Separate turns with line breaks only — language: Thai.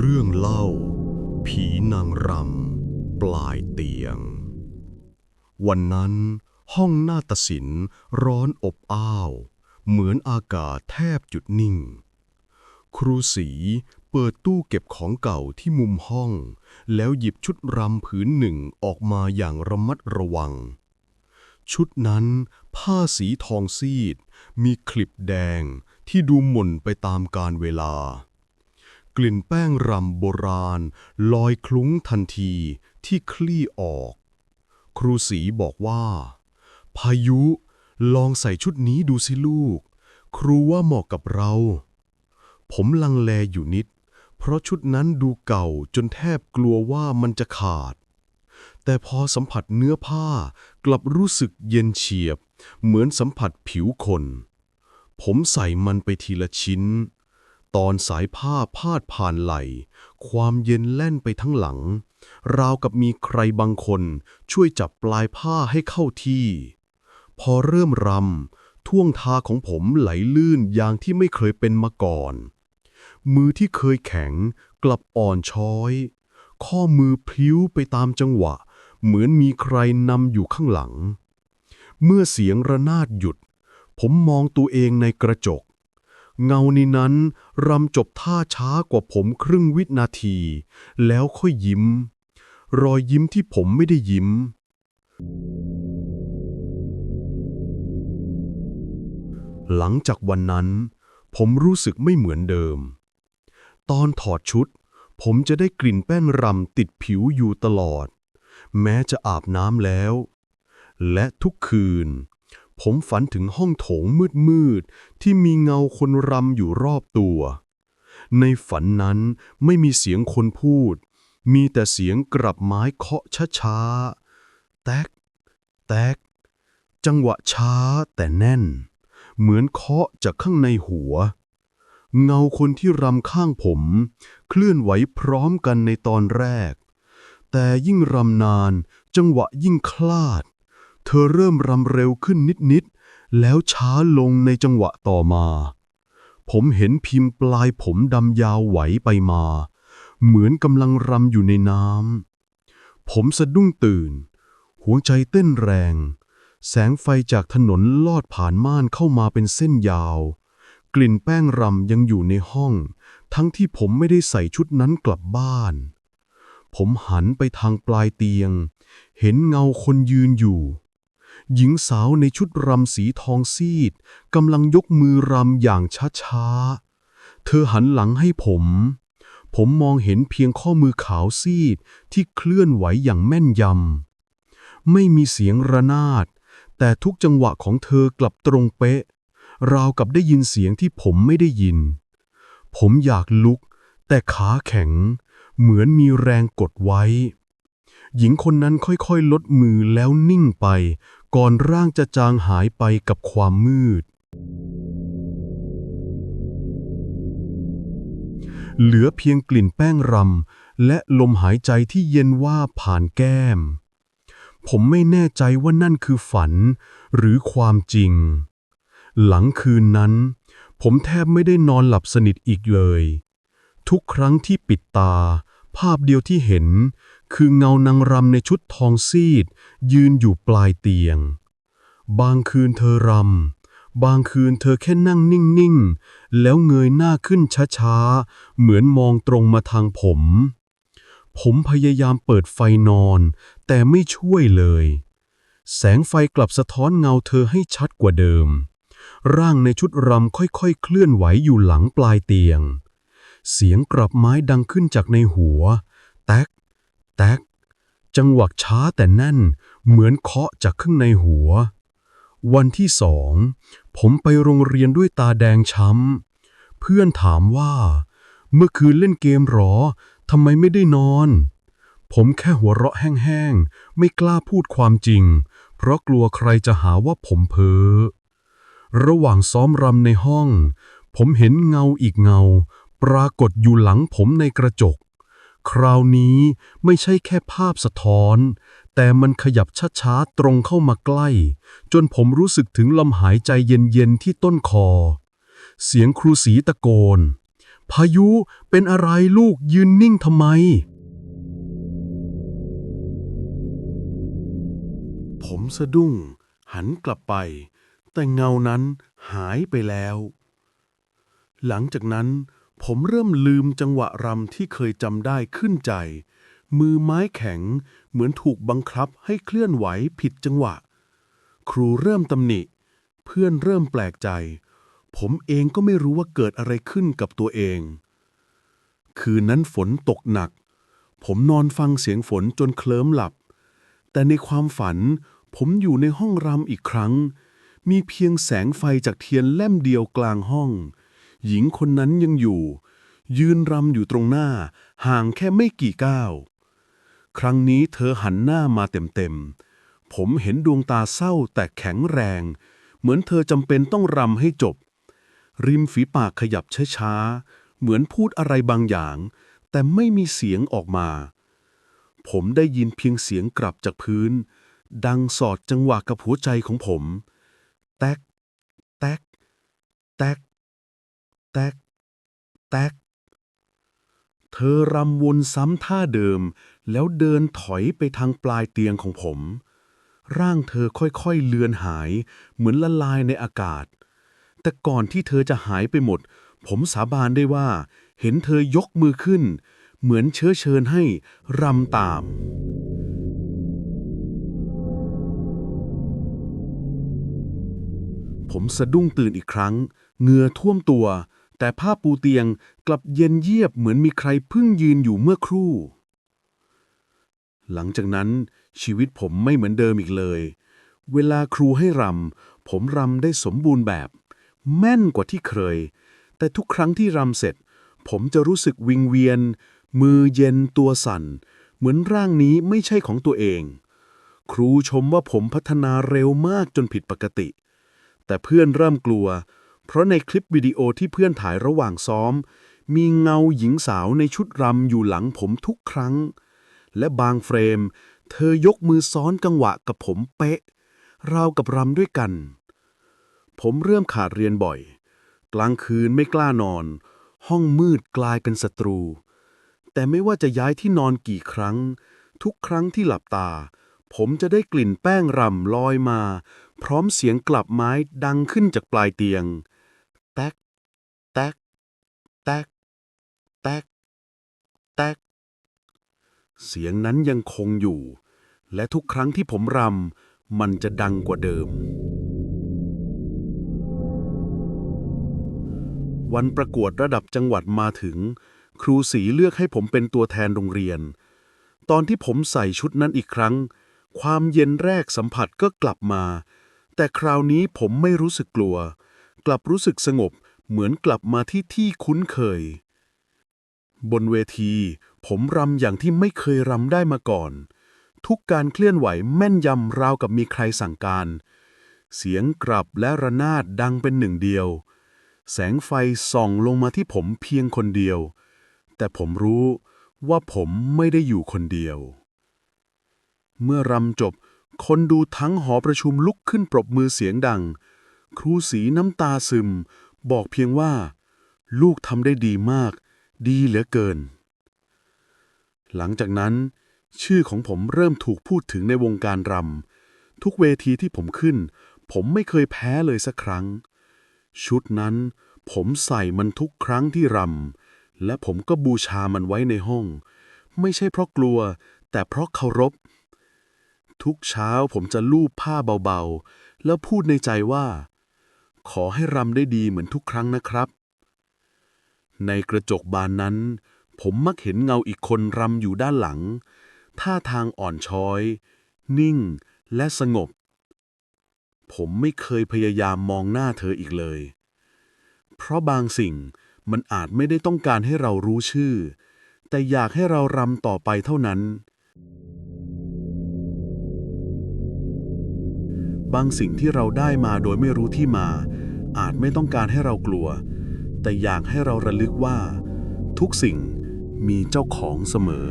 เรื่องเล่า ผีนางรำ ปลายเตียง วันนั้นห้องหน้าฏศิลป์ร้อนอบอ้าว เหมือนอากาศแทบหยุดนิ่ง ครูสีเปิดตู้เก็บของเก่าที่มุมห้อง แล้วหยิบชุดรำผืนหนึ่งออกมาอย่างระมัดระวัง ชุดนั้นผ้าสีทองซีด มีคลิปแดงที่ดูหม่นไปตามกาลเวลา กลิ่นแป้งรำโบราณ ลอยคลุ้งทันทีที่คลี่ออก ครูสีบอกว่า พายุ ลองใส่ชุดนี้ดูสิลูก ครูว่าเหมาะกับเรา ผมลังเลอยู่นิด เพราะชุดนั้นดูเก่าจนแทบกลัวว่ามันจะขาด แต่พอสัมผัสเนื้อผ้ากลับรู้สึกเย็นเฉียบ เหมือนสัมผัสผิวคน ผมใส่มันไปทีละชิ้น ตอนสายผ้าพาดผ่านไหล ความเย็นแล่นไปทั้งหลัง ราวกับมีใครบางคนช่วยจับปลายผ้าให้เข้าที่ พอเริ่มรำท่วงทาของผมไหลลื่นอย่างที่ไม่เคยเป็นมาก่อน มือที่เคยแข็งกลับอ่อนช้อย ข้อมือพลิ้วไปตามจังหวะ เหมือนมีใครนำอยู่ข้างหลัง เมื่อเสียงระนาดหยุด ผมมองตัวเองในกระจก เงาในนั้นรำจบท่าช้ากว่าผมครึ่งวินาที แล้วค่อยยิ้ม รอยยิ้มที่ผมไม่ได้ยิ้ม หลังจากวันนั้น ผมรู้สึกไม่เหมือนเดิม ตอนถอดชุด ผมจะได้กลิ่นแป้งรำติดผิวอยู่ตลอด แม้จะอาบน้ำแล้ว และทุกคืน ผมฝันถึงห้องโถงมืดๆ ที่มีเงาคนรำอยู่รอบตัว ในฝันนั้นไม่มีเสียงคนพูด มีแต่เสียงกรับไม้เคาะช้าๆ แตก แตก จังหวะช้าแต่แน่น เหมือนเคาะจากข้างในหัว เงาคนที่รำข้างผม เคลื่อนไหวพร้อมกันในตอนแรก แต่ยิ่งรำนานจังหวะยิ่งคลาด เธอเริ่มรำเร็วขึ้นนิด ๆ แล้วช้าลงในจังหวะต่อมา ผมเห็นพิมพ์ปลายผมดำยาวไหวไปมา เหมือนกำลังรำอยู่ในน้ำ ผมสะดุ้งตื่น หัวใจเต้นแรง แสงไฟจากถนนลอดผ่านม่านเข้ามาเป็นเส้นยาว กลิ่นแป้งรำยังอยู่ในห้อง ทั้งที่ผมไม่ได้ใส่ชุดนั้นกลับบ้านผมหันไปทางปลายเตียง เห็นเงาคนยืนอยู่ หญิงสาวในชุดรำสีทองซีดกำลังยกมือรำอย่างช้าๆ เธอหันหลังให้ผม ผมมองเห็นเพียงข้อมือขาวซีดที่เคลื่อนไหวอย่างแม่นยำ ไม่มีเสียงระนาด แต่ทุกจังหวะของเธอกลับตรงเป๊ะ ราวกับได้ยินเสียงที่ผมไม่ได้ยิน ผมอยากลุก แต่ขาแข็ง เหมือนมีแรงกดไว้หญิงคนนั้นค่อยๆ ลดมือแล้วนิ่งไป ก่อนร่างจะจางหายไปกับความมืด เหลือเพียงกลิ่นแป้งรำและลมหายใจที่เย็นว่าผ่านแก้ม ผมไม่แน่ใจว่านั่นคือฝันหรือความจริง หลังคืนนั้น ผมแทบไม่ได้นอนหลับสนิทอีกเลย ทุกครั้งที่ปิดตา ภาพเดียวที่เห็น คือเงานางรำในชุดทองซีด ยืนอยู่ปลายเตียง บางคืนเธอรำ บางคืนเธอแค่นั่งนิ่ง ๆ แล้วเงยหน้าขึ้นช้า ๆ เหมือนมองตรงมาทางผม ผมพยายามเปิดไฟนอน แต่ไม่ช่วยเลย แสงไฟกลับสะท้อนเงาเธอให้ชัดกว่าเดิม ร่างในชุดรำค่อย ๆ เคลื่อนไหวอยู่หลังปลายเตียง เสียงกลับไม้ดังขึ้นจากในหัว แตก แตก จังหวะช้าแต่แน่น เหมือนเคาะจากข้างในหัว วันที่สอง ผมไปโรงเรียนด้วยตาแดงช้ำ เพื่อนถามว่า เมื่อคืนเล่นเกมหรอทำไมไม่ได้นอน ผมแค่หัวเราะแห้งๆ ไม่กล้าพูดความจริง เพราะกลัวใครจะหาว่าผมเพ้อ ระหว่างซ้อมรำในห้อง ผมเห็นเงาอีกเงา ปรากฏอยู่หลังผมในกระจก คราวนี้ไม่ใช่แค่ภาพสะท้อน แต่มันขยับช้าๆตรงเข้ามาใกล้ จนผมรู้สึกถึงลมหายใจเย็นๆที่ต้นคอ เสียงครูสีตะโกน พายุเป็นอะไรลูกยืนนิ่งทำไม ผมสะดุ้ง หันกลับไป แต่เงานั้นหายไปแล้ว หลังจากนั้น ผมเริ่มลืมจังหวะรำที่เคยจำได้ขึ้นใจ มือไม้แข็งเหมือนถูกบังคับให้เคลื่อนไหวผิดจังหวะ ครูเริ่มตำหนิ เพื่อนเริ่มแปลกใจ ผมเองก็ไม่รู้ว่าเกิดอะไรขึ้นกับตัวเอง คืนนั้นฝนตกหนัก ผมนอนฟังเสียงฝนจนเคลิ้มหลับ แต่ในความฝันผมอยู่ในห้องรำอีกครั้ง มีเพียงแสงไฟจากเทียนเล่มเดียวกลางห้อง หญิงคนนั้นยังอยู่ ยืนรำอยู่ตรงหน้า ห่างแค่ไม่กี่ก้าว ครั้งนี้เธอหันหน้ามาเต็มๆ ผมเห็นดวงตาเศร้าแต่แข็งแรง เหมือนเธอจำเป็นต้องรำให้จบ ริมฝีปากขยับช้าๆ เหมือนพูดอะไรบางอย่าง แต่ไม่มีเสียงออกมา ผมได้ยินเพียงเสียงกลับจากพื้น ดังสอดจังหวะกับหัวใจของผม แตก แตก แตก แตกแตกเธอรำวนซ้ำท่าเดิม แล้วเดินถอยไปทางปลายเตียงของผม ร่างเธอค่อยๆเลือนหาย เหมือนละลายในอากาศ แต่ก่อนที่เธอจะหายไปหมด ผมสาบานได้ว่า เห็นเธอยกมือขึ้น เหมือนเชื้อเชิญให้รำตามผมสะดุ้งตื่นอีกครั้ง เหงื่อท่วมตัว แต่ผ้าปูเตียงกลับเย็นเยียบเหมือนมีใครเพิ่งยืนอยู่เมื่อครู่ หลังจากนั้นชีวิตผมไม่เหมือนเดิมอีกเลย เวลาครูให้รำผมรำได้สมบูรณ์แบบ แม่นกว่าที่เคย แต่ทุกครั้งที่รำเสร็จ ผมจะรู้สึกวิงเวียน มือเย็นตัวสั่น เหมือนร่างนี้ไม่ใช่ของตัวเอง ครูชมว่าผมพัฒนาเร็วมากจนผิดปกติ แต่เพื่อนเริ่มกลัว เพราะในคลิปวิดีโอที่เพื่อนถ่ายระหว่างซ้อม มีเงาหญิงสาวในชุดรำอยู่หลังผมทุกครั้ง และบางเฟรม เธอยกมือซ้อนกังหวะกับผมเป๊ะ ราวกับรำด้วยกัน ผมเริ่มขาดเรียนบ่อย กลางคืนไม่กล้านอน ห้องมืดกลายเป็นศัตรู แต่ไม่ว่าจะย้ายที่นอนกี่ครั้ง ทุกครั้งที่หลับตา ผมจะได้กลิ่นแป้งรำลอยมา พร้อมเสียงกลับไม้ดังขึ้นจากปลายเตียง แตกแตกแตกแตกแตกเสียงนั้นยังคงอยู่ และทุกครั้งที่ผมรำมันจะดังกว่าเดิม วันประกวดระดับจังหวัดมาถึง ครูสีเลือกให้ผมเป็นตัวแทนโรงเรียน ตอนที่ผมใส่ชุดนั้นอีกครั้ง ความเย็นแรกสัมผัสก็กลับมา แต่คราวนี้ผมไม่รู้สึกกลัว กลับรู้สึกสงบ เหมือนกลับมาที่ที่คุ้นเคย บนเวที ผมรำอย่างที่ไม่เคยรำได้มาก่อน ทุกการเคลื่อนไหวแม่นยำราวกับมีใครสั่งการ เสียงกลับและระนาดดังเป็นหนึ่งเดียว แสงไฟส่องลงมาที่ผมเพียงคนเดียว แต่ผมรู้ว่าผมไม่ได้อยู่คนเดียว เมื่อรำจบ คนดูทั้งหอประชุมลุกขึ้นปรบมือเสียงดัง ครูสีน้ำตาซึม บอกเพียงว่า ลูกทำได้ดีมาก ดีเหลือเกิน หลังจากนั้น ชื่อของผมเริ่มถูกพูดถึงในวงการรำทุกเวทีที่ผมขึ้น ผมไม่เคยแพ้เลยสักครั้ง ชุดนั้นผมใส่มันทุกครั้งที่รำและผมก็บูชามันไว้ในห้อง ไม่ใช่เพราะกลัว แต่เพราะเคารพ ทุกเช้าผมจะลูบผ้าเบาๆ แล้วพูดในใจว่า ขอให้รำได้ดีเหมือนทุกครั้งนะครับ ในกระจกบานนั้น ผมมักเห็นเงาอีกคนรำอยู่ด้านหลัง ท่าทางอ่อนช้อย นิ่งและสงบ ผมไม่เคยพยายามมองหน้าเธออีกเลย เพราะบางสิ่งมันอาจไม่ได้ต้องการให้เรารู้ชื่อ แต่อยากให้เรารำต่อไปเท่านั้น บางสิ่งที่เราได้มาโดยไม่รู้ที่มา อาจไม่ต้องการให้เรากลัว แต่อยากให้เราระลึกว่า ทุกสิ่งมีเจ้าของเสมอ